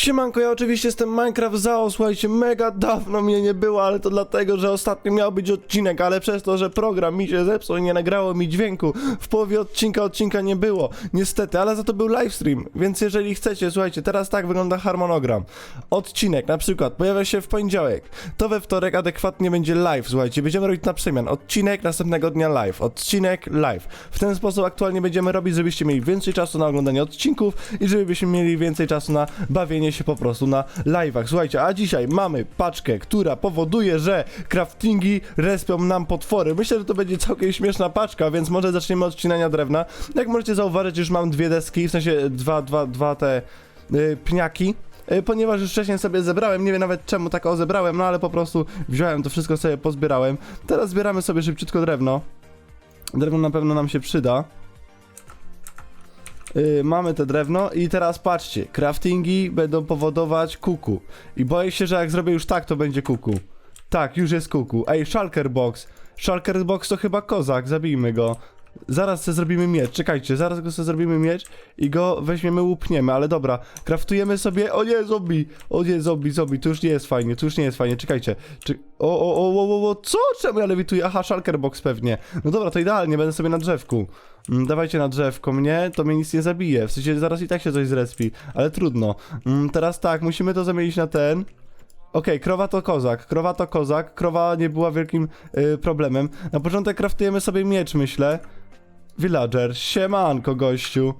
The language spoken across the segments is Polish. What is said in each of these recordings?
Siemanko, ja oczywiście jestem Minecraft Zao, słuchajcie, mega dawno mnie nie było, ale to dlatego, że ostatnio miał być odcinek, ale przez to, że program mi się zepsuł i nie nagrało mi dźwięku, w połowie odcinka odcinka nie było, niestety, ale za to był livestream, więc jeżeli chcecie, słuchajcie, teraz tak wygląda harmonogram. Odcinek na przykład pojawia się w poniedziałek, to we wtorek adekwatnie będzie live, słuchajcie, będziemy robić na przemian, odcinek następnego dnia live, odcinek live. W ten sposób aktualnie będziemy robić, żebyście mieli więcej czasu na oglądanie odcinków i żebyśmy mieli więcej czasu na bawienie się po prostu na live'ach. Słuchajcie, a dzisiaj mamy paczkę, która powoduje, że craftingi respią nam potwory. Myślę, że to będzie całkiem śmieszna paczka, więc może zaczniemy od odcinania drewna. Jak możecie zauważyć, już mam dwie deski, w sensie dwa, dwa, dwa te y, pniaki. y, Ponieważ już wcześniej sobie zebrałem, nie wiem nawet czemu tak o zebrałem, no ale po prostu wziąłem to wszystko sobie pozbierałem. Teraz zbieramy sobie szybciutko drewno. Drewno na pewno nam się przyda. Yy, mamy te drewno i teraz patrzcie, craftingi będą powodować kuku. I boję się, że jak zrobię już tak, to będzie kuku. Tak, już jest kuku. Ej, Shulker Box. Shulker Box to chyba kozak, zabijmy go. Zaraz sobie zrobimy miecz, czekajcie, zaraz go sobie zrobimy miecz i go weźmiemy, łupniemy, ale dobra, kraftujemy sobie, o nie, zombie, o nie, zombie, zombie, to już nie jest fajnie, to już nie jest fajnie, czekajcie, czy, o, o, o, o, o, o, co, czemu ja lewituję, aha, shulker box pewnie, no dobra, to idealnie, będę sobie na drzewku, mm, dawajcie na drzewko mnie, to mnie nic nie zabije, w sensie zaraz i tak się coś zrespi, ale trudno, mm, teraz tak, musimy to zamienić na ten, Okej, krowa to kozak, krowa to kozak, krowa nie była wielkim y, problemem. Na początek kraftujemy sobie miecz, myślę. Villager, siemanko gościu.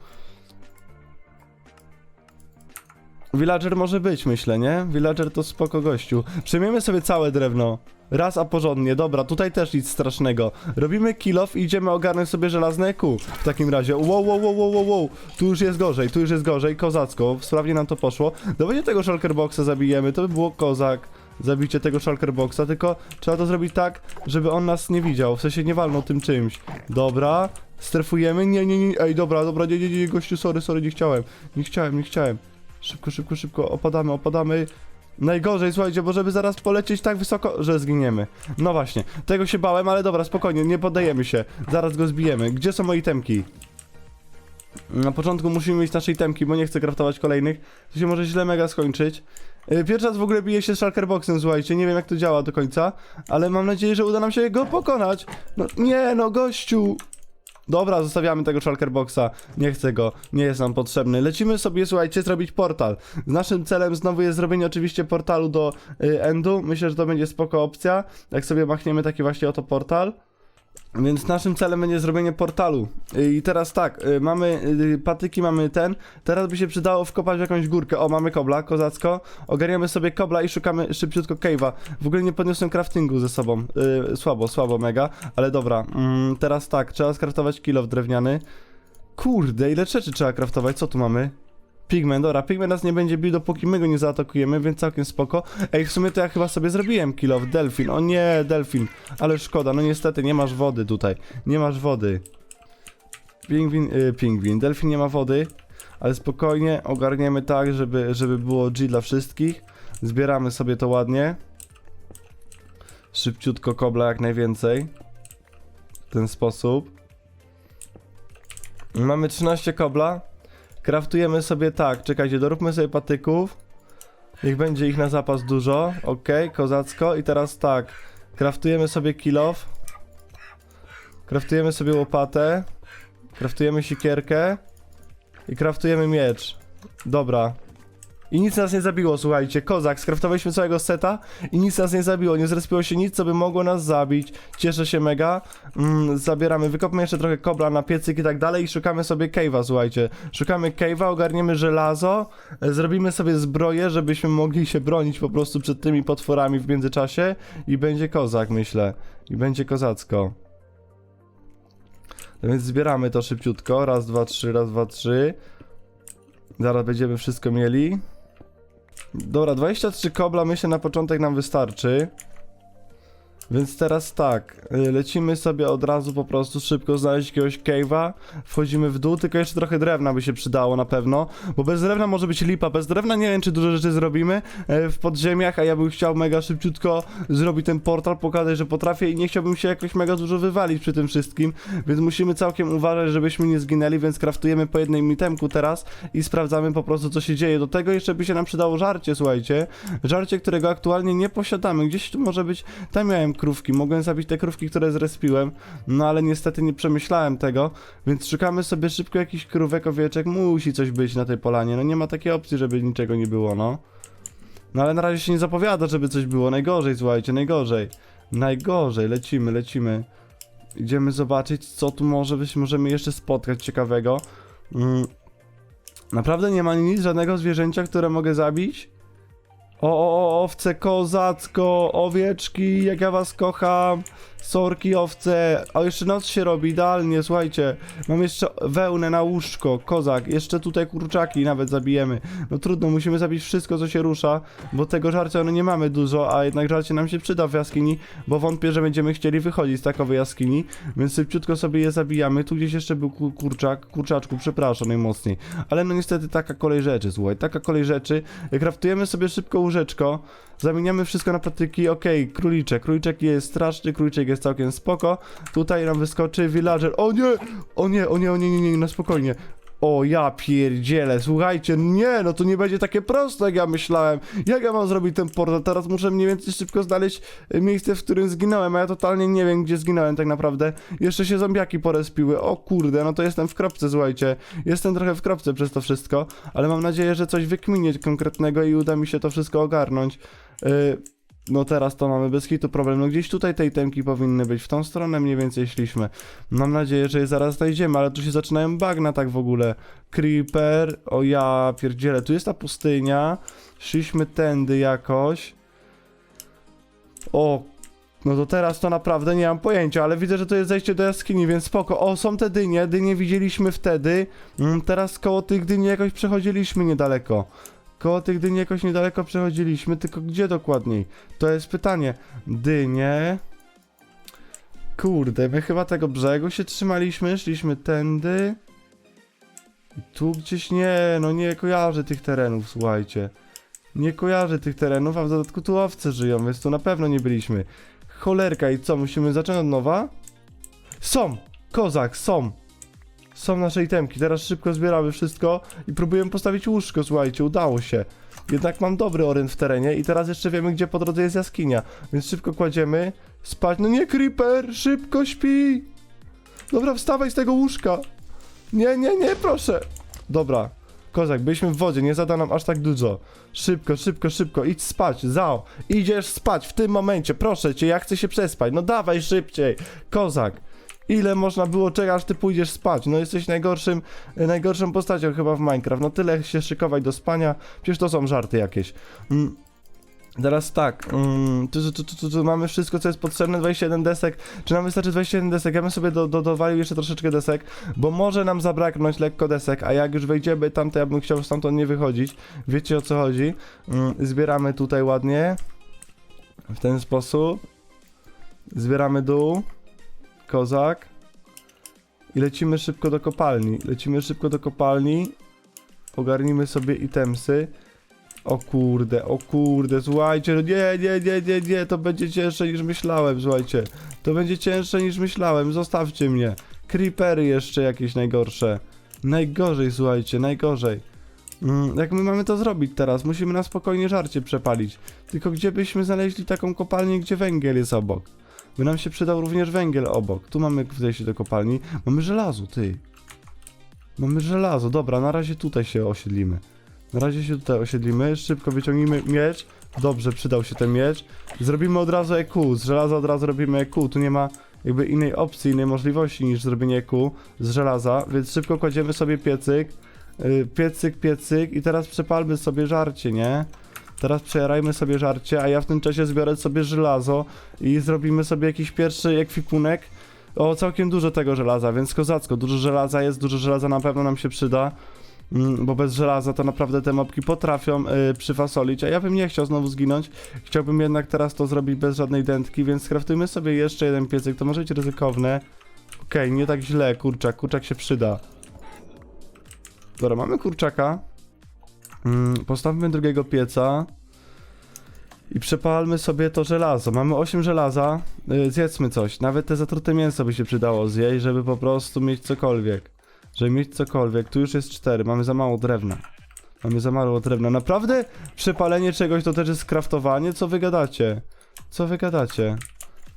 Villager może być, myślę, nie? Villager to spoko gościu. Przejmiemy sobie całe drewno. Raz, a porządnie. Dobra, tutaj też nic strasznego. Robimy kill off i idziemy ogarnąć sobie żelazne kół. W takim razie. Wow, wow, wow, wow, wow. Tu już jest gorzej, tu już jest gorzej. Kozacko. Sprawnie nam to poszło. Dawajcie tego shulker boxa zabijemy. To by było kozak. Zabicie tego shulker boxa, tylko trzeba to zrobić tak, żeby on nas nie widział. W sensie nie walnął tym czymś. Dobra. Strefujemy. Nie, nie, nie. Ej, dobra, dobra, nie, nie, nie, gościu, sorry, sorry, nie chciałem. Nie chciałem, nie chciałem. Szybko, szybko, szybko. Opadamy, opadamy. Najgorzej, słuchajcie, bo żeby zaraz polecieć tak wysoko, że zginiemy. No właśnie, tego się bałem, ale dobra, spokojnie, nie poddajemy się. Zaraz go zbijemy. Gdzie są moje temki? Na początku musimy mieć nasze itemki, bo nie chcę kraftować kolejnych. To się może źle mega skończyć. Yy, Pierwszy raz w ogóle biję się z Shulker Boxem, słuchajcie, nie wiem jak to działa do końca, ale mam nadzieję, że uda nam się go pokonać. No nie, no gościu! Dobra, zostawiamy tego Shulker Boxa. Nie chcę go, nie jest nam potrzebny. Lecimy sobie, słuchajcie, zrobić portal. Naszym celem znowu jest zrobienie oczywiście portalu do y, Endu. Myślę, że to będzie spoko opcja. Jak sobie machniemy taki właśnie oto portal. Więc naszym celem będzie zrobienie portalu. I teraz tak, y, mamy y, patyki, mamy ten. Teraz by się przydało wkopać w jakąś górkę. O, mamy kobla, kozacko. Ogarniamy sobie kobla i szukamy szybciutko cave'a. W ogóle nie podniosłem craftingu ze sobą. Y, słabo, słabo mega, ale dobra. Mm, teraz tak, trzeba skraftować kilo drewniany. Kurde, ile rzeczy trzeba craftować? Co tu mamy? Pigment, dobra, pigment nas nie będzie bił, dopóki my go nie zaatakujemy, więc całkiem spoko. Ej, w sumie to ja chyba sobie zrobiłem kill of delfin. O nie, delfin. Ale szkoda, no niestety nie masz wody tutaj. Nie masz wody. Pingwin, y, pingwin. Delfin nie ma wody, ale spokojnie ogarniemy tak, żeby, żeby było G dla wszystkich. Zbieramy sobie to ładnie. Szybciutko kobla jak najwięcej. W ten sposób. Mamy 13 kobla. Kraftujemy sobie tak, czekajcie, doróbmy sobie patyków. Niech będzie ich na zapas dużo. Ok, kozacko. I teraz tak. Kraftujemy sobie kilof. Kraftujemy sobie łopatę. Kraftujemy sikierkę. I kraftujemy miecz. Dobra. I nic nas nie zabiło, słuchajcie. Kozak, skraftowaliśmy całego seta i nic nas nie zabiło. Nie zrespiło się nic, co by mogło nas zabić. Cieszę się mega. Mm, zabieramy, wykopmy jeszcze trochę kobla na piecyk i tak dalej i szukamy sobie cave'a, słuchajcie. Szukamy cave'a, ogarniemy żelazo, e, zrobimy sobie zbroję, żebyśmy mogli się bronić po prostu przed tymi potworami w międzyczasie i będzie kozak, myślę. I będzie kozacko. No więc zbieramy to szybciutko. Raz, dwa, trzy, raz, dwa, trzy. Zaraz będziemy wszystko mieli. Dobra, 23 kobla myślę na początek nam wystarczy. Więc teraz tak, y, lecimy sobie od razu po prostu szybko znaleźć jakiegoś cave'a, wchodzimy w dół, tylko jeszcze trochę drewna by się przydało na pewno, bo bez drewna może być lipa, bez drewna nie wiem czy dużo rzeczy zrobimy e, w podziemiach, a ja bym chciał mega szybciutko zrobić ten portal, pokazać, że potrafię i nie chciałbym się jakoś mega dużo wywalić przy tym wszystkim, więc musimy całkiem uważać, żebyśmy nie zginęli, więc kraftujemy po jednym itemku teraz i sprawdzamy po prostu co się dzieje. Do tego jeszcze by się nam przydało żarcie, słuchajcie, żarcie, którego aktualnie nie posiadamy, gdzieś tu może być, tam miałem krówki, mogłem zabić te krówki, które zrespiłem, no ale niestety nie przemyślałem tego, więc szukamy sobie szybko jakichś krówek, owieczek, musi coś być na tej polanie, no nie ma takiej opcji, żeby niczego nie było, no. No ale na razie się nie zapowiada, żeby coś było, najgorzej, słuchajcie, najgorzej. Najgorzej, lecimy, lecimy. Idziemy zobaczyć, co tu może być, możemy jeszcze spotkać ciekawego. Mm. Naprawdę nie ma nic, żadnego zwierzęcia, które mogę zabić? O, o, o, owce, kozacko, owieczki, jak ja was kocham. Sorki, owce. A jeszcze noc się robi, idealnie, słuchajcie. Mam jeszcze wełnę na łóżko, kozak. Jeszcze tutaj kurczaki nawet zabijemy. No trudno, musimy zabić wszystko, co się rusza, bo tego żarcia no nie mamy dużo, a jednak żarcie nam się przyda w jaskini, bo wątpię, że będziemy chcieli wychodzić z takowej jaskini, więc szybciutko sobie je zabijamy. Tu gdzieś jeszcze był ku- kurczak, kurczaczku, przepraszam najmocniej. Ale no niestety taka kolej rzeczy, słuchaj, taka kolej rzeczy. Kraftujemy sobie szybko łóżeczko, zamieniamy wszystko na patyki, okej, króliczek, króliczek jest straszny, króliczek jest całkiem spoko. Tutaj nam wyskoczy villager, o nie, o nie, o nie, o nie, nie, nie, no spokojnie. O ja pierdzielę, słuchajcie, nie, no to nie będzie takie proste jak ja myślałem. Jak ja mam zrobić ten portal? Teraz muszę mniej więcej szybko znaleźć e, miejsce, w którym zginąłem, a ja totalnie nie wiem, gdzie zginąłem tak naprawdę. Jeszcze się zombiaki porespiły, o kurde, no to jestem w kropce, słuchajcie. Jestem trochę w kropce przez to wszystko, ale mam nadzieję, że coś wykminię konkretnego i uda mi się to wszystko ogarnąć. Yy, no teraz to mamy bez hitu problem. No gdzieś tutaj temki powinny być. W tą stronę mniej więcej szliśmy. Mam nadzieję, że je zaraz znajdziemy, ale tu się zaczynają bagna tak w ogóle. Creeper, o ja pierdzielę, tu jest ta pustynia. Szliśmy tędy jakoś. O, no to teraz to naprawdę nie mam pojęcia, ale widzę, że to jest zejście do jaskini, więc spoko. O, są te dynie, dynie widzieliśmy wtedy. Mm, teraz koło tych dyni jakoś przechodziliśmy niedaleko. Koło tych dyni jakoś niedaleko przechodziliśmy, tylko gdzie dokładniej? To jest pytanie. Dynie... Kurde, my chyba tego brzegu się trzymaliśmy, szliśmy tędy. I tu gdzieś nie, no nie kojarzę tych terenów, słuchajcie. Nie kojarzę tych terenów, a w dodatku tu owce żyją, więc tu na pewno nie byliśmy. Cholerka i co, musimy zacząć od nowa? Są! Kozak, są! Są nasze itemki, teraz szybko zbieramy wszystko i próbuję postawić łóżko, słuchajcie, udało się. Jednak mam dobry orient w terenie i teraz jeszcze wiemy, gdzie po drodze jest jaskinia, więc szybko kładziemy, spać, no nie Creeper, szybko śpi! Dobra, wstawaj z tego łóżka! Nie, nie, nie, proszę! Dobra, Kozak, byliśmy w wodzie, nie zada nam aż tak dużo. Szybko, szybko, szybko, idź spać, Zao. Idziesz spać w tym momencie, proszę cię, ja chcę się przespać. No dawaj szybciej, Kozak. Ile można było czekać, aż ty pójdziesz spać? No jesteś najgorszym, najgorszą postacią chyba w Minecraft. No tyle się szykować do spania, przecież to są żarty jakieś. Mm. Teraz tak, mm, tu, tu, tu, tu, tu mamy wszystko, co jest potrzebne, 21 desek. Czy nam wystarczy 21 desek? Ja bym sobie do, do, jeszcze troszeczkę desek, bo może nam zabraknąć lekko desek, a jak już wejdziemy tam, to ja bym chciał stamtąd nie wychodzić. Wiecie o co chodzi? Mm, zbieramy tutaj ładnie. W ten sposób. Zbieramy dół. Kozak. I lecimy szybko do kopalni. Lecimy szybko do kopalni. Ogarnijmy sobie itemsy. O kurde, o kurde, słuchajcie, no nie, nie, nie, nie, nie, to będzie cięższe niż myślałem, słuchajcie. To będzie cięższe niż myślałem, zostawcie mnie. Creepery jeszcze jakieś najgorsze. Najgorzej, słuchajcie, najgorzej. Mm, jak my mamy to zrobić teraz? Musimy na spokojnie żarcie przepalić. Tylko gdzie byśmy znaleźli taką kopalnię, gdzie węgiel jest obok? By nam się przydał również węgiel obok. Tu mamy wejście do kopalni. Mamy żelazo, ty. Mamy żelazo, dobra, na razie tutaj się osiedlimy. Na razie się tutaj osiedlimy, szybko wyciągnijmy miecz. Dobrze, przydał się ten miecz. Zrobimy od razu EQ, z żelaza od razu robimy EQ. Tu nie ma jakby innej opcji, innej możliwości niż zrobienie EQ z żelaza, więc szybko kładziemy sobie piecyk. Yy, piecyk, piecyk i teraz przepalmy sobie żarcie, nie? Teraz przejarajmy sobie żarcie, a ja w tym czasie zbiorę sobie żelazo i zrobimy sobie jakiś pierwszy ekwipunek. O, całkiem dużo tego żelaza, więc kozacko, dużo żelaza jest, dużo żelaza na pewno nam się przyda. mm, bo bez żelaza to naprawdę te mopki potrafią y, przyfasolić, a ja bym nie chciał znowu zginąć. Chciałbym jednak teraz to zrobić bez żadnej dętki, więc skraftujmy sobie jeszcze jeden piecyk, to może być ryzykowne. Okej, nie tak źle, kurczak, kurczak się przyda. Dobra, mamy kurczaka. Mm, postawmy drugiego pieca. I przepalmy sobie to żelazo. Mamy 8 żelaza. Yy, zjedzmy coś. Nawet te zatrute mięso by się przydało zjeść, żeby po prostu mieć cokolwiek. Żeby mieć cokolwiek. Tu już jest 4. Mamy za mało drewna. Mamy za mało drewna. Naprawdę przepalenie czegoś to też jest skraftowanie? Co wy gadacie? Co wy gadacie?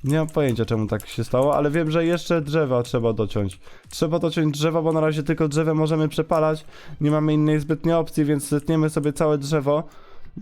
Nie mam pojęcia czemu tak się stało, ale wiem, że jeszcze drzewa trzeba dociąć. Trzeba dociąć drzewa, bo na razie tylko drzewem możemy przepalać. Nie mamy innej zbytniej opcji, więc zetniemy sobie całe drzewo.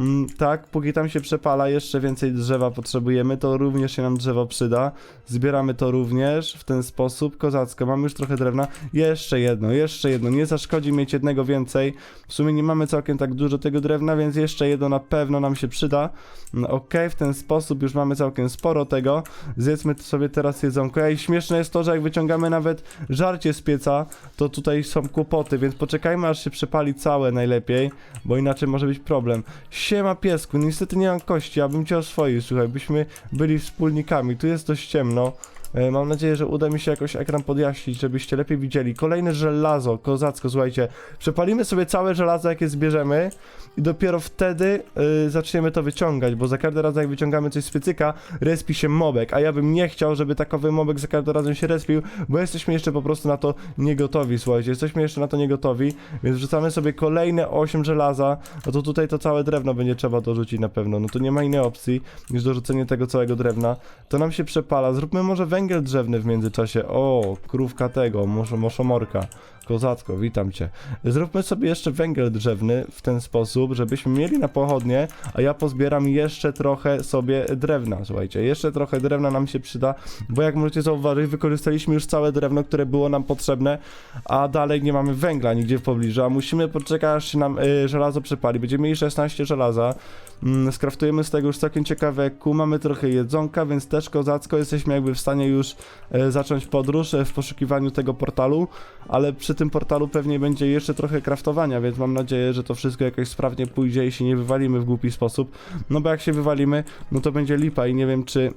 Mm, tak, póki tam się przepala, jeszcze więcej drzewa potrzebujemy, to również się nam drzewo przyda. Zbieramy to również w ten sposób. Kozacko, mamy już trochę drewna. Jeszcze jedno, jeszcze jedno. Nie zaszkodzi mieć jednego więcej. W sumie nie mamy całkiem tak dużo tego drewna, więc jeszcze jedno na pewno nam się przyda. No, Okej, w ten sposób już mamy całkiem sporo tego. Zjedzmy sobie teraz jedzonko. Ej, śmieszne jest to, że jak wyciągamy nawet żarcie z pieca, to tutaj są kłopoty, więc poczekajmy aż się przepali całe najlepiej, bo inaczej może być problem. Siema piesku, niestety nie mam kości, abym cię oswoił, słuchaj, byśmy byli wspólnikami, tu jest dość ciemno. E, Mam nadzieję, że uda mi się jakoś ekran podjaśnić, żebyście lepiej widzieli. Kolejne żelazo, kozacko, słuchajcie. Przepalimy sobie całe żelazo, jakie zbierzemy i dopiero wtedy y, zaczniemy to wyciągać, bo za każdym razem jak wyciągamy coś z piecyka, respi się mobek, a ja bym nie chciał, żeby takowy mobek za każdym razem się respił, bo jesteśmy jeszcze po prostu na to niegotowi, słuchajcie, jesteśmy jeszcze na to niegotowi, więc wrzucamy sobie kolejne 8 żelaza, no to tutaj to całe drewno będzie trzeba dorzucić na pewno, no to nie ma innej opcji niż dorzucenie tego całego drewna, to nam się przepala, zróbmy może węgiel drzewny w międzyczasie, o, krówka tego, moszo, moszomorka, kozacko, witam cię. Zróbmy sobie jeszcze węgiel drzewny w ten sposób, żebyśmy mieli na pochodnie, a ja pozbieram jeszcze trochę sobie drewna, słuchajcie, jeszcze trochę drewna nam się przyda, bo jak możecie zauważyć, wykorzystaliśmy już całe drewno, które było nam potrzebne, a dalej nie mamy węgla nigdzie w pobliżu, a musimy poczekać, aż się nam y, żelazo przepali. Będziemy mieli 16 żelaza, mm, skraftujemy z tego już całkiem ciekawe ku, mamy trochę jedzonka, więc też kozacko, jesteśmy jakby w stanie już e, zacząć podróż e, w poszukiwaniu tego portalu, ale przy tym portalu pewnie będzie jeszcze trochę kraftowania, więc mam nadzieję, że to wszystko jakoś sprawnie pójdzie i się nie wywalimy w głupi sposób, no bo jak się wywalimy, no to będzie lipa i nie wiem czy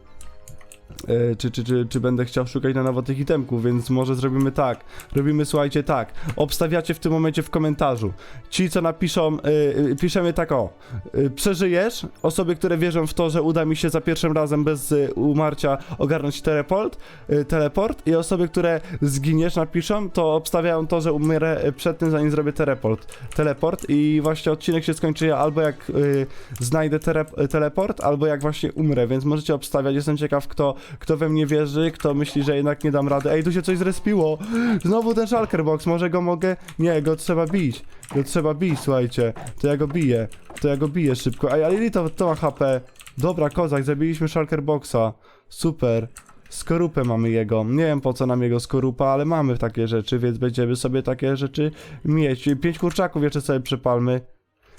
czy, czy, czy, czy będę chciał szukać na nowo tych itemków, więc może zrobimy tak. Robimy, słuchajcie, tak. Obstawiacie w tym momencie w komentarzu. Ci, co napiszą, y, y, piszemy tak o. Y, przeżyjesz? Osoby, które wierzą w to, że uda mi się za pierwszym razem bez y, umarcia ogarnąć teleport, y, teleport i osoby, które zginiesz, napiszą, to obstawiają to, że umrę y, przed tym, zanim zrobię teleport. Teleport i właśnie odcinek się skończy albo jak y, znajdę tele- teleport, albo jak właśnie umrę, więc możecie obstawiać. Jestem ciekaw, kto, kto we mnie wierzy, kto myśli, że jednak nie dam rady. Ej, tu się coś zrespiło! Znowu ten shulker box, może go mogę... Nie, go trzeba bić. Go trzeba bić, słuchajcie. To ja go biję. To ja go biję szybko. Ej, ale ile to, to ma HP? Dobra, kozak, zabiliśmy shulker boxa. Super. Skorupę mamy jego. Nie wiem po co nam jego skorupa, ale mamy takie rzeczy, więc będziemy sobie takie rzeczy mieć. Pięć kurczaków jeszcze sobie przepalmy.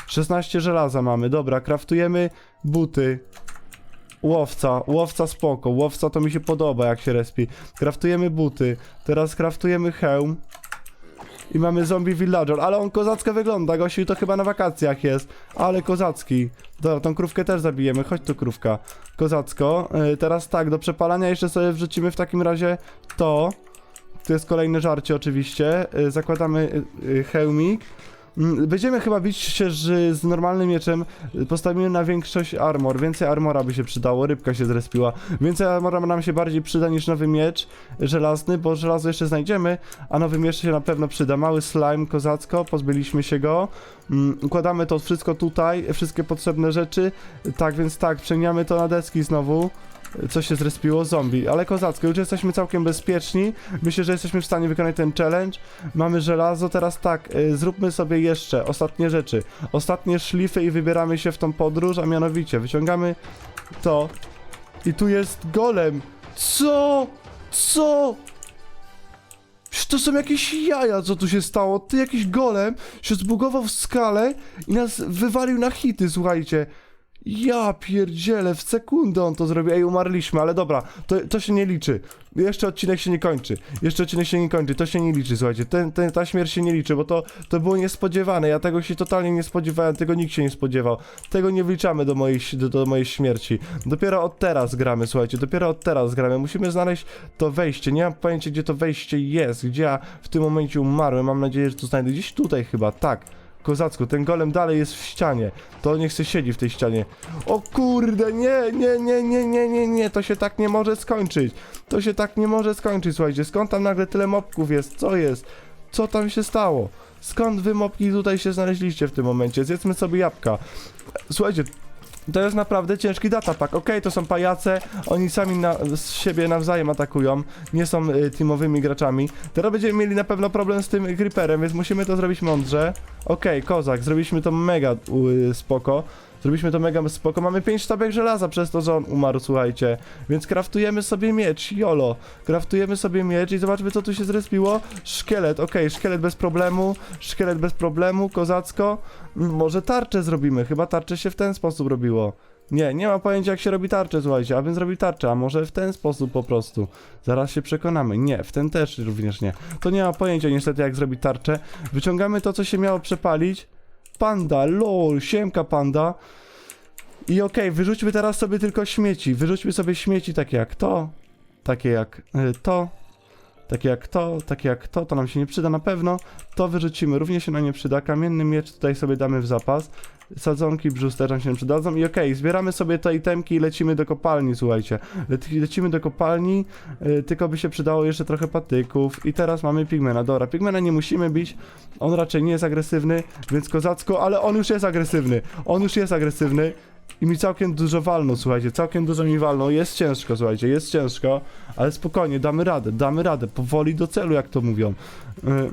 16 żelaza mamy. Dobra, kraftujemy buty. Łowca, łowca spoko, łowca to mi się podoba jak się respi. Kraftujemy buty, teraz kraftujemy hełm. I mamy zombie villager, ale on kozacko wygląda, gościu to chyba na wakacjach jest. Ale kozacki. Dobra, tą krówkę też zabijemy, chodź tu krówka. Kozacko. Yy, teraz tak, do przepalania jeszcze sobie wrzucimy w takim razie to. Tu jest kolejne żarcie oczywiście. Yy, zakładamy yy, hełmik. Mm, Będziemy chyba bić się z, z normalnym mieczem. Postawimy na większość armor. Więcej armora by się przydało. Rybka się zrespiła. Więcej armora nam się bardziej przyda niż nowy miecz żelazny, bo żelazo jeszcze znajdziemy, a nowy miecz się na pewno przyda. Mały slime, kozacko, pozbyliśmy się go. Mm, Układamy to wszystko tutaj, wszystkie potrzebne rzeczy. Tak więc tak, przeniamy to na deski znowu. Co się zrespiło? Zombie. Ale kozacko, już jesteśmy całkiem bezpieczni. Myślę, że jesteśmy w stanie wykonać ten challenge. Mamy żelazo, teraz tak, y, zróbmy sobie jeszcze ostatnie rzeczy. Ostatnie szlify i wybieramy się w tą podróż, a mianowicie wyciągamy to. I tu jest golem. Co? Co? To są jakieś jaja, co tu się stało. Ty jakiś golem się zbugował w skale i nas wywalił na hity, słuchajcie. Ja pierdzielę, w sekundę on to zrobił. Ej, umarliśmy, ale dobra, to, to się nie liczy. Jeszcze odcinek się nie kończy. Jeszcze odcinek się nie kończy, to się nie liczy, słuchajcie. Ten, ten, ta śmierć się nie liczy, bo to, to było niespodziewane. Ja tego się totalnie nie spodziewałem, tego nikt się nie spodziewał. Tego nie wliczamy do mojej, do, do mojej śmierci. Dopiero od teraz gramy, słuchajcie, dopiero od teraz gramy. Musimy znaleźć to wejście. Nie mam pojęcia, gdzie to wejście jest, gdzie ja w tym momencie umarłem. Mam nadzieję, że to znajdę gdzieś tutaj chyba, tak. Kozacku, ten golem dalej jest w ścianie. To niech se siedzi w tej ścianie. O kurde, nie, nie, nie, nie, nie, nie, nie, to się tak nie może skończyć. To się tak nie może skończyć, słuchajcie. Skąd tam nagle tyle mopków jest? Co jest? Co tam się stało? Skąd wy mopki tutaj się znaleźliście w tym momencie? Zjedzmy sobie jabłka. Słuchajcie, to jest naprawdę ciężki datapak. Okej, to są pajace, oni sami na, z siebie nawzajem atakują, nie są y, teamowymi graczami. Teraz będziemy mieli na pewno problem z tym creeperem, więc musimy to zrobić mądrze. Okej, kozak, zrobiliśmy to mega y, spoko. Zrobiliśmy to mega spoko. Mamy 5 sztabek żelaza przez to, że on umarł, słuchajcie. Więc kraftujemy sobie miecz, jolo. Kraftujemy sobie miecz i zobaczmy, co tu się zrespiło. Szkielet, okej, szkielet bez problemu. Szkielet bez problemu, kozacko. M, Może tarczę zrobimy, chyba tarczę się w ten sposób robiło. Nie, nie ma pojęcia jak się robi tarczę, słuchajcie, a bym zrobił tarczę, a może w ten sposób po prostu. Zaraz się przekonamy. Nie, w ten też również nie. To nie ma pojęcia niestety jak zrobić tarczę. Wyciągamy to, co się miało przepalić. Panda, lol, siemka panda. I okej, wyrzućmy teraz sobie tylko śmieci. Wyrzućmy sobie śmieci takie jak to, takie jak y, to, takie jak to, takie jak to, to nam się nie przyda na pewno. To wyrzucimy, również się nam nie przyda. Kamienny miecz tutaj sobie damy w zapas. Sadzonki brzus też nam się przydadzą. I okej, zbieramy sobie te itemki i lecimy do kopalni, słuchajcie. Le- lecimy do kopalni, y, tylko by się przydało jeszcze trochę patyków. I teraz mamy pigmena. Dobra, pigmena nie musimy bić. On raczej nie jest agresywny, więc kozacko, ale on już jest agresywny. On już jest agresywny. I mi całkiem dużo walno, słuchajcie, całkiem dużo mi walno. Jest ciężko, słuchajcie, jest ciężko, ale spokojnie, damy radę, damy radę, powoli do celu, jak to mówią. Yy,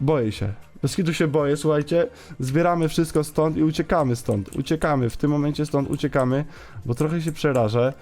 boję się. Bez kitu się boję, słuchajcie. Zbieramy wszystko stąd i uciekamy stąd. Uciekamy, w tym momencie stąd uciekamy, bo trochę się przerażę.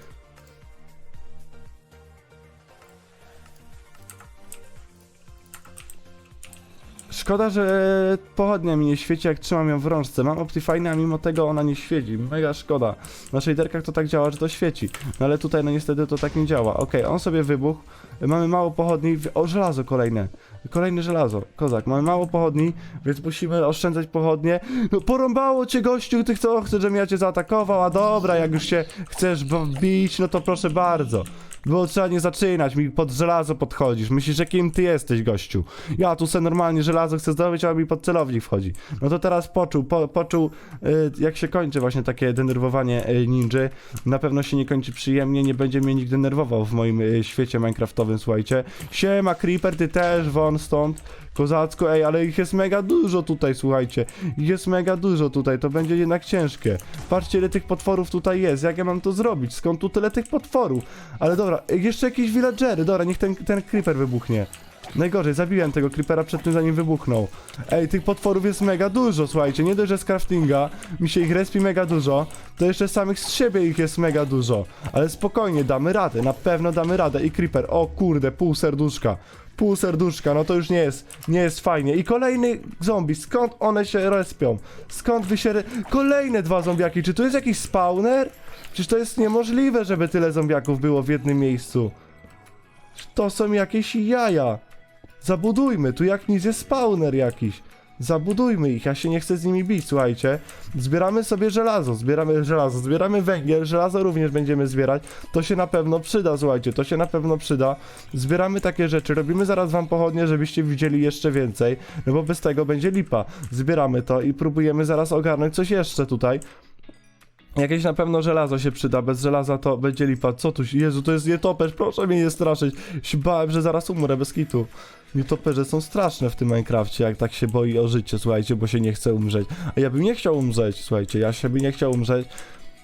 Szkoda, że pochodnia mi nie świeci, jak trzymam ją w rączce. Mam Optifine, a mimo tego ona nie świeci. Mega szkoda. Na shaderkach to tak działa, że to świeci. No ale tutaj no niestety to tak nie działa. Okej, on sobie wybuchł. Mamy mało pochodni. O, żelazo kolejne. Kolejne żelazo. Kozak. Mamy mało pochodni, więc musimy oszczędzać pochodnie. No porąbało cię gościu, ty co chcesz, żebym ja cię zaatakował? A dobra, jak już się chcesz bić, no to proszę bardzo. Było trzeba nie zaczynać, mi pod żelazo podchodzisz. Myślisz, że kim ty jesteś, gościu? Ja tu se normalnie żelazo chcę zdobyć, a mi pod celownik wchodzi. No to teraz poczuł, po, poczuł, y, jak się kończy właśnie takie denerwowanie y, ninży. Na pewno się nie kończy przyjemnie, nie będzie mnie nikt denerwował w moim y, świecie minecraftowym, słuchajcie. Siema, Creeper, ty też, won stąd. Kozacko, ej, ale ich jest mega dużo tutaj, słuchajcie. Ich jest mega dużo tutaj, to będzie jednak ciężkie. Patrzcie, ile tych potworów tutaj jest, jak ja mam to zrobić? Skąd tu tyle tych potworów? Ale dobra, jeszcze jakieś villagery, dobra, niech ten, ten creeper wybuchnie. Najgorzej, zabiłem tego creepera przed tym zanim wybuchnął. Ej, tych potworów jest mega dużo, słuchajcie, nie dość, że z craftinga mi się ich respi mega dużo, to jeszcze samych z siebie ich jest mega dużo. Ale spokojnie, damy radę, na pewno damy radę. I creeper, o kurde, pół serduszka. Pół serduszka, no to już nie jest, nie jest fajnie. I kolejny zombie, skąd one się respią? Skąd wy się re... Kolejne dwa zombiaki, czy tu jest jakiś spawner? Przecież to jest niemożliwe, żeby tyle zombiaków było w jednym miejscu. To są jakieś jaja. Zabudujmy, tu jak nic jest spawner jakiś. Zabudujmy ich, ja się nie chcę z nimi bić, słuchajcie. Zbieramy sobie żelazo, zbieramy żelazo, zbieramy węgiel, żelazo również będziemy zbierać. To się na pewno przyda, słuchajcie, to się na pewno przyda. Zbieramy takie rzeczy, robimy zaraz wam pochodnie, żebyście widzieli jeszcze więcej, no bo bez tego będzie lipa. Zbieramy to i próbujemy zaraz ogarnąć coś jeszcze tutaj. Jakieś na pewno żelazo się przyda, bez żelaza to będzie lipa. Co tu. Jezu, to jest nietoperz, proszę mnie nie straszyć. Się bałem, że zaraz umrę bez kitu. Nietoperze są straszne w tym Minecrafcie, jak tak się boi o życie, słuchajcie, bo się nie chce umrzeć. A ja bym nie chciał umrzeć, słuchajcie, ja się bym nie chciał umrzeć.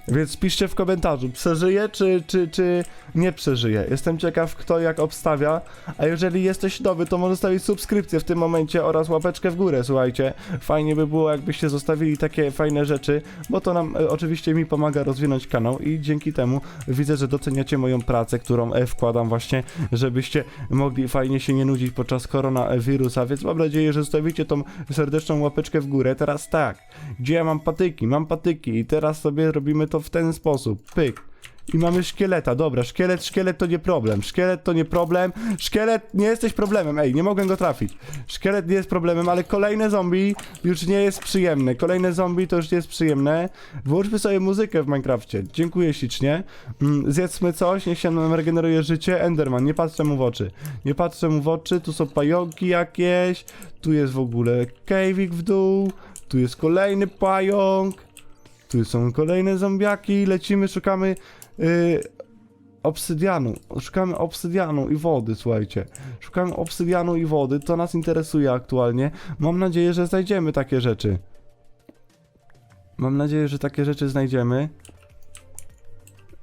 Więc piszcie w komentarzu, przeżyje czy, czy, czy nie przeżyje. Jestem ciekaw, kto jak obstawia. A jeżeli jesteś nowy, to może zostawić subskrypcję w tym momencie oraz łapeczkę w górę, słuchajcie. Fajnie by było, jakbyście zostawili takie fajne rzeczy, bo to nam e, oczywiście mi pomaga rozwinąć kanał i dzięki temu widzę, że doceniacie moją pracę, którą e, wkładam właśnie, żebyście mogli fajnie się nie nudzić podczas koronawirusa, więc mam nadzieję, że zostawicie tą serdeczną łapeczkę w górę. Teraz tak, gdzie ja mam patyki? Mam patyki i teraz sobie robimy to w ten sposób. Pyk. I mamy szkieleta, dobra, szkielet, szkielet to nie problem, szkielet to nie problem, szkielet nie jesteś problemem, ej, nie mogłem go trafić. Szkielet nie jest problemem, ale kolejne zombie już nie jest przyjemne, kolejne zombie to już nie jest przyjemne. Włączmy sobie muzykę w Minecrafcie, dziękuję ślicznie. Mm, zjedzmy coś, niech się nam regeneruje życie, Enderman, nie patrzę mu w oczy, nie patrzę mu w oczy, tu są pająki jakieś, tu jest w ogóle cave'ik w dół, tu jest kolejny pająk. Tu są kolejne zombiaki, lecimy, szukamy yy, obsydianu. Szukamy obsydianu i wody, słuchajcie. Szukamy obsydianu i wody, to nas interesuje aktualnie. Mam nadzieję, że znajdziemy takie rzeczy. Mam nadzieję, że takie rzeczy znajdziemy.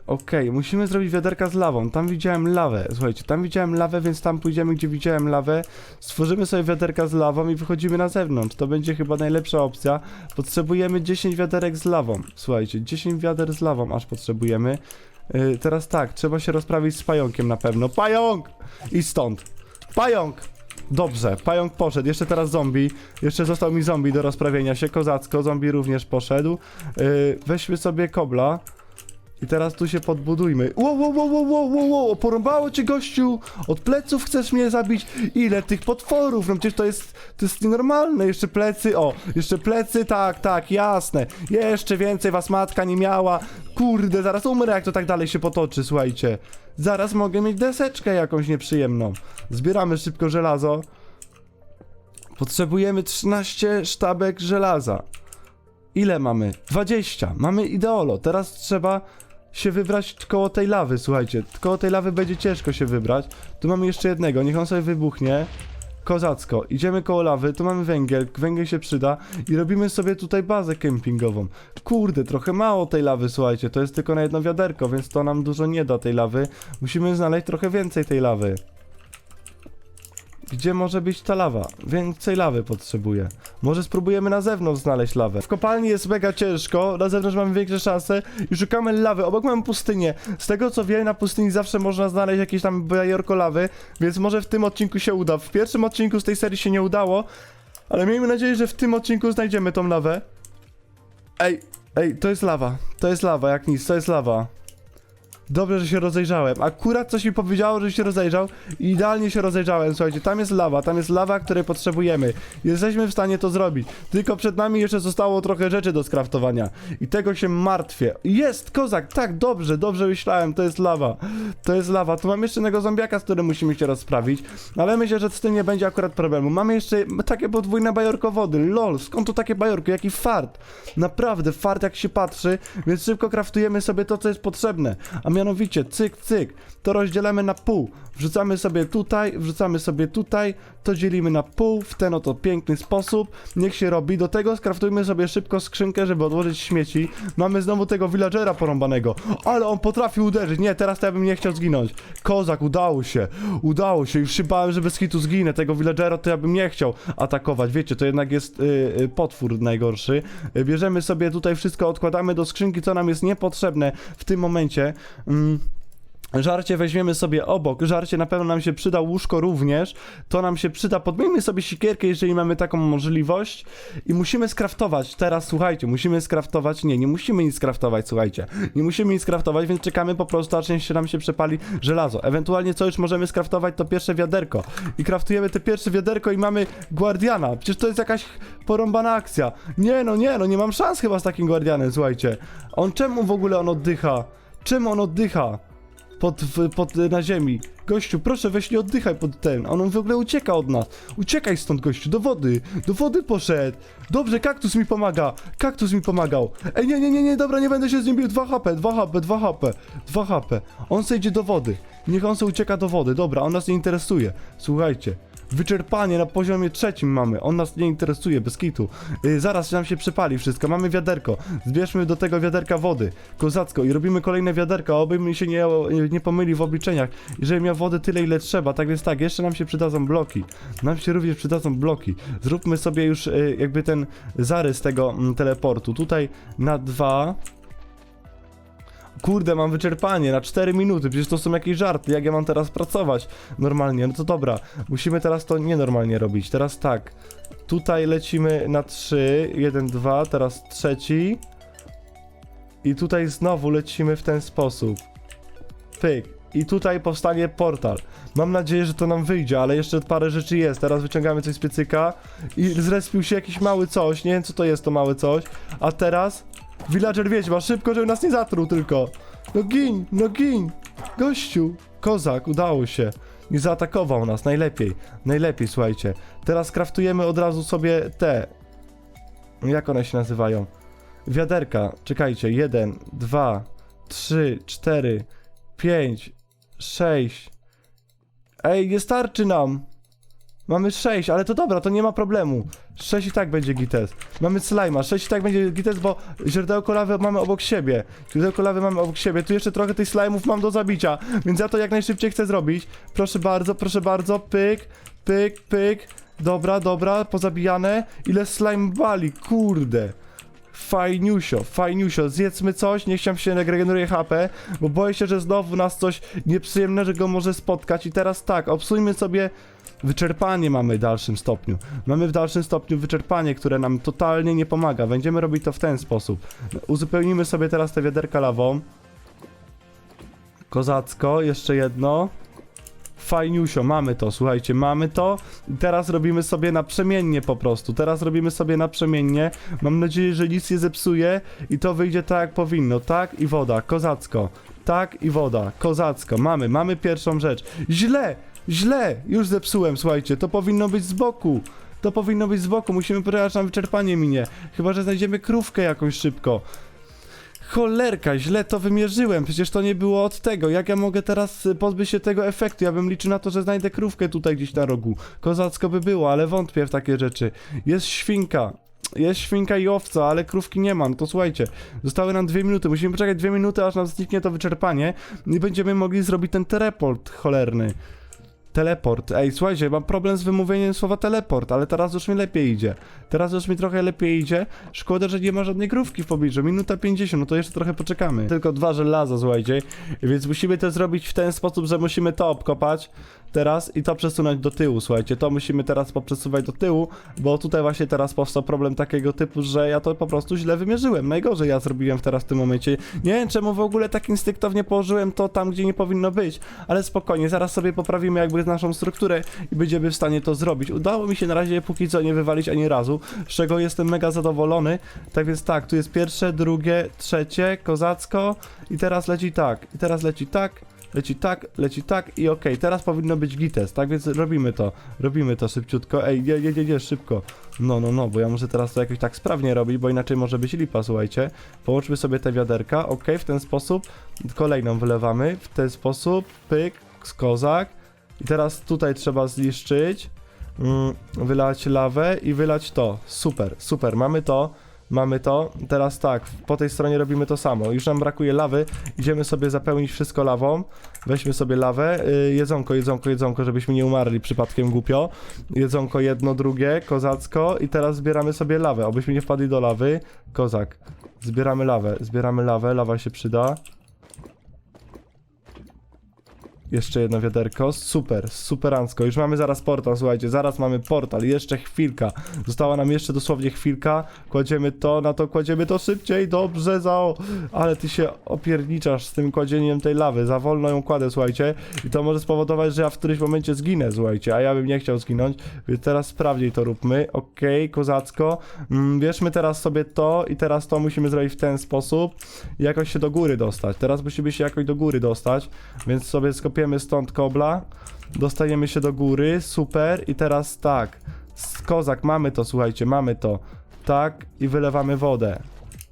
Okej, musimy zrobić wiaderka z lawą. Tam widziałem lawę. Słuchajcie, tam widziałem lawę, więc tam pójdziemy, gdzie widziałem lawę. Stworzymy sobie wiaderka z lawą i wychodzimy na zewnątrz. To będzie chyba najlepsza opcja. Potrzebujemy 10 wiaderek z lawą. Słuchajcie, 10 wiader z lawą aż potrzebujemy. Yy, teraz tak, trzeba się rozprawić z pająkiem na pewno. Pająk! I stąd. Pająk! Dobrze, pająk poszedł. Jeszcze teraz zombie. Jeszcze został mi zombie do rozprawienia się. Kozacko, zombie również poszedł. Yy, weźmy sobie kobla. I teraz tu się podbudujmy. Wow, wow, wow, wow, wow, wow, wow, porąbało cię gościu! Od pleców chcesz mnie zabić? Ile tych potworów? No przecież to jest, to jest nienormalne. Jeszcze plecy, o, jeszcze plecy, tak, tak, jasne. Jeszcze więcej was matka nie miała. Kurde, zaraz umrę, jak to tak dalej się potoczy, słuchajcie. Zaraz mogę mieć deseczkę jakąś nieprzyjemną. Zbieramy szybko żelazo. Potrzebujemy 13 sztabek żelaza. Ile mamy? 20. Mamy ideolo. Teraz trzeba się wybrać koło tej lawy, słuchajcie. Koło tej lawy będzie ciężko się wybrać. Tu mamy jeszcze jednego, niech on sobie wybuchnie. Kozacko. Idziemy koło lawy, tu mamy węgiel, węgiel się przyda i robimy sobie tutaj bazę kempingową. Kurde, trochę mało tej lawy, słuchajcie, to jest tylko na jedno wiaderko, więc to nam dużo nie da tej lawy. Musimy znaleźć trochę więcej tej lawy. Gdzie może być ta lawa? Więcej lawy potrzebuję. Może spróbujemy na zewnątrz znaleźć lawę. W kopalni jest mega ciężko, na zewnątrz mamy większe szanse i szukamy lawy. Obok mamy pustynię. Z tego co wiem, na pustyni zawsze można znaleźć jakieś tam bajorko lawy, więc może w tym odcinku się uda. W pierwszym odcinku z tej serii się nie udało, ale miejmy nadzieję, że w tym odcinku znajdziemy tą lawę. Ej, ej, to jest lawa. To jest lawa, jak nic, to jest lawa. Dobrze, że się rozejrzałem. Akurat coś mi powiedziało, że się rozejrzał idealnie się rozejrzałem. Słuchajcie, tam jest lawa, tam jest lawa, której potrzebujemy. Jesteśmy w stanie to zrobić. Tylko przed nami jeszcze zostało trochę rzeczy do skraftowania. I tego się martwię. Jest, kozak, tak, dobrze, dobrze myślałem, to jest lawa. To jest lawa. Tu mam jeszcze jednego zombiaka, z którym musimy się rozprawić. Ale myślę, że z tym nie będzie akurat problemu. Mamy jeszcze takie podwójne bajorko wody. Lol, skąd tu takie bajorko? Jaki fart. Naprawdę, fart jak się patrzy, więc szybko kraftujemy sobie to, co jest potrzebne. A mianowicie, cyk, cyk, to rozdzielamy na pół. Wrzucamy sobie tutaj, wrzucamy sobie tutaj, to dzielimy na pół w ten oto piękny sposób. Niech się robi. Do tego skraftujmy sobie szybko skrzynkę, żeby odłożyć śmieci. Mamy znowu tego villagera porąbanego. Ale on potrafił uderzyć. Nie, teraz to ja bym nie chciał zginąć. Kozak, udało się. Udało się. Już się bałem, że bez hitu zginę. Tego villagera to ja bym nie chciał atakować. Wiecie, to jednak jest y, y, potwór najgorszy. Y, bierzemy sobie tutaj wszystko, odkładamy do skrzynki, co nam jest niepotrzebne w tym momencie. Mm. Żarcie weźmiemy sobie obok, żarcie na pewno nam się przyda, łóżko również, to nam się przyda, podmijmy sobie sikierkę, jeżeli mamy taką możliwość. I musimy skraftować, teraz słuchajcie, musimy skraftować, nie, nie musimy nic skraftować, słuchajcie, nie musimy nic skraftować, więc czekamy po prostu, aż się nam się przepali żelazo, ewentualnie co już możemy skraftować, to pierwsze wiaderko. I kraftujemy te pierwsze wiaderko i mamy guardiana, przecież to jest jakaś porąbana akcja, nie no, nie no, nie mam szans chyba z takim guardianem, słuchajcie, on czemu w ogóle on oddycha, czemu on oddycha? Pod, pod na ziemi. Gościu, proszę weź nie oddychaj pod ten. A On w ogóle ucieka od nas. Uciekaj stąd, gościu, do wody. Do wody poszedł. Dobrze, kaktus mi pomaga. Kaktus mi pomagał. Ej, nie, nie, nie, nie, dobra, nie będę się z nim bił. 2 HP, 2 HP, 2 HP, 2 HP. On se idzie do wody. Niech on se ucieka do wody. Dobra, on nas nie interesuje. Słuchajcie. Wyczerpanie na poziomie trzecim mamy. On nas nie interesuje, bez kitu. Yy, zaraz nam się przypali wszystko. Mamy wiaderko. Zbierzmy do tego wiaderka wody. Kozacko. I robimy kolejne wiaderka, oby mi się nie, nie pomyli w obliczeniach. I żeby miał wody tyle, ile trzeba. Tak więc tak, jeszcze nam się przydadzą bloki. Nam się również przydadzą bloki. Zróbmy sobie już yy, jakby ten zarys tego mm, teleportu. Tutaj na dwa. Kurde, mam wyczerpanie na 4 minuty, przecież to są jakieś żarty, jak ja mam teraz pracować normalnie, no to dobra, musimy teraz to nienormalnie robić, teraz tak, tutaj lecimy na 3, 1, 2, teraz trzeci. I tutaj znowu lecimy w ten sposób, pyk, i tutaj powstanie portal. Mam nadzieję, że to nam wyjdzie, ale jeszcze parę rzeczy jest. Teraz wyciągamy coś z piecyka i zrespił się jakiś mały coś. Nie wiem, co to jest to małe coś. A teraz Villager wiedźma, szybko, żeby nas nie zatruł tylko. No gin, no gin. Gościu, kozak, udało się. Nie zaatakował nas, najlepiej. Najlepiej, słuchajcie. Teraz kraftujemy od razu sobie te. Jak one się nazywają? Wiaderka. Czekajcie, jeden, dwa, trzy, cztery, pięć, sześć. Ej, nie starczy nam. Mamy 6, ale to dobra, to nie ma problemu. 6 i tak będzie gites. Mamy slajma, 6 i tak będzie gites, bo źródełko lawy mamy obok siebie. Źródełko lawy mamy obok siebie. Tu jeszcze trochę tych slajmów mam do zabicia, więc ja to jak najszybciej chcę zrobić. Proszę bardzo, proszę bardzo, pyk, pyk, pyk. Dobra, dobra, pozabijane. Ile slime bali, kurde. Fajniusio, fajniusio, zjedzmy coś, niech się się regeneruje HP, bo boję się, że znowu nas coś nieprzyjemnego może spotkać i teraz tak, obsujmy sobie Wyczerpanie mamy w dalszym stopniu. Mamy w dalszym stopniu wyczerpanie, które nam totalnie nie pomaga. Będziemy robić to w ten sposób. Uzupełnimy sobie teraz te wiaderka lawą. Kozacko, jeszcze jedno. Fajniusio, mamy to, słuchajcie, mamy to. Teraz robimy sobie naprzemiennie po prostu. Teraz robimy sobie naprzemiennie. Mam nadzieję, że nic nie zepsuje i to wyjdzie tak jak powinno. Tak i woda, kozacko. Tak i woda, kozacko. Mamy, mamy pierwszą rzecz. Źle! Źle! Już zepsułem, słuchajcie, to powinno być z boku. To powinno być z boku, musimy pojechać na wyczerpanie minie. Chyba, że znajdziemy krówkę jakąś szybko. Cholerka, źle to wymierzyłem, przecież to nie było od tego. Jak ja mogę teraz y, pozbyć się tego efektu? Ja bym liczył na to, że znajdę krówkę tutaj gdzieś na rogu. Kozacko by było, ale wątpię w takie rzeczy. Jest świnka. Jest świnka i owca, ale krówki nie ma. No to słuchajcie, zostały nam dwie minuty. Musimy poczekać dwie minuty, aż nam zniknie to wyczerpanie i będziemy mogli zrobić ten teleport cholerny. Teleport. Ej, słuchajcie, mam problem z wymówieniem słowa teleport, ale teraz już mi lepiej idzie. Teraz już mi trochę lepiej idzie. Szkoda, że nie ma żadnej krówki w pobliżu. Minuta 50, no to jeszcze trochę poczekamy. Tylko dwa żelaza, słuchajcie. Więc musimy to zrobić w ten sposób, że musimy to obkopać teraz i to przesunąć do tyłu, słuchajcie. To musimy teraz poprzesuwać do tyłu, bo tutaj właśnie teraz powstał problem takiego typu, że ja to po prostu źle wymierzyłem. Najgorzej ja zrobiłem teraz w tym momencie. Nie wiem, czemu w ogóle tak instynktownie położyłem to tam, gdzie nie powinno być, ale spokojnie, zaraz sobie poprawimy jakby naszą strukturę i będziemy w stanie to zrobić. Udało mi się na razie póki co nie wywalić ani razu, z czego jestem mega zadowolony. Tak więc tak, tu jest pierwsze, drugie, trzecie, kozacko i teraz leci tak, i teraz leci tak, leci tak, leci tak i okej, teraz powinno być gites, tak więc robimy to, robimy to szybciutko, ej, nie, nie, nie, szybko, no, no, no, bo ja muszę teraz to jakoś tak sprawnie robić, bo inaczej może być lipa, słuchajcie, połączmy sobie te wiaderka, okej, w ten sposób, kolejną wylewamy, w ten sposób, pyk, kozak. I teraz tutaj trzeba zniszczyć, mm, wylać lawę i wylać to, super, super, mamy to, Mamy to. Teraz tak, po tej stronie robimy to samo. Już nam brakuje lawy. Idziemy sobie zapełnić wszystko lawą. Weźmy sobie lawę. Yy, jedzonko, jedzonko, jedzonko, żebyśmy nie umarli przypadkiem głupio. Jedzonko jedno, drugie, kozacko. I teraz zbieramy sobie lawę. Obyśmy nie wpadli do lawy. Kozak. Zbieramy lawę, zbieramy lawę. Lawa się przyda. Jeszcze jedno wiaderko. Super, superancko. Już mamy zaraz portal, słuchajcie. Zaraz mamy portal. Jeszcze chwilka. Została nam jeszcze dosłownie chwilka. Kładziemy to, na to kładziemy to szybciej. Dobrze, za. Ale ty się opierniczasz z tym kładzieniem tej lawy. Za wolno ją kładę, słuchajcie. I to może spowodować, że ja w którymś momencie zginę, słuchajcie. A ja bym nie chciał zginąć. Więc teraz sprawniej to róbmy. Okej, kozacko. Mm, bierzmy teraz sobie to i teraz to musimy zrobić w ten sposób. Jakoś się do góry dostać. Teraz musimy się jakoś do góry dostać. Więc sobie skopiemy kopiemy stąd kobla, dostajemy się do góry, super, i teraz tak, kozak, mamy to, słuchajcie, mamy to, tak, i wylewamy wodę.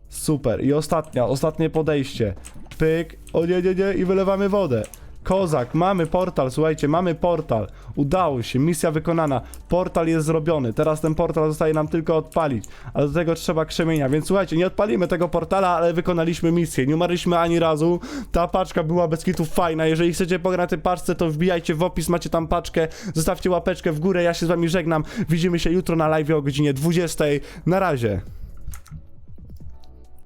Super. I ostatnia, ostatnie podejście. Pyk. O nie, nie, nie. I wylewamy wodę. Kozak, mamy portal, słuchajcie, mamy portal. Udało się, misja wykonana. Portal jest zrobiony. Teraz ten portal zostaje nam tylko odpalić. A do tego trzeba krzemienia. Więc słuchajcie, nie odpalimy tego portala, ale wykonaliśmy misję. Nie umarliśmy ani razu. Ta paczka była bez kitu fajna. Jeżeli chcecie pograć na tej paczce, to wbijajcie w opis, macie tam paczkę. Zostawcie łapeczkę w górę. Ja się z wami żegnam. Widzimy się jutro na live o godzinie 20. Na razie.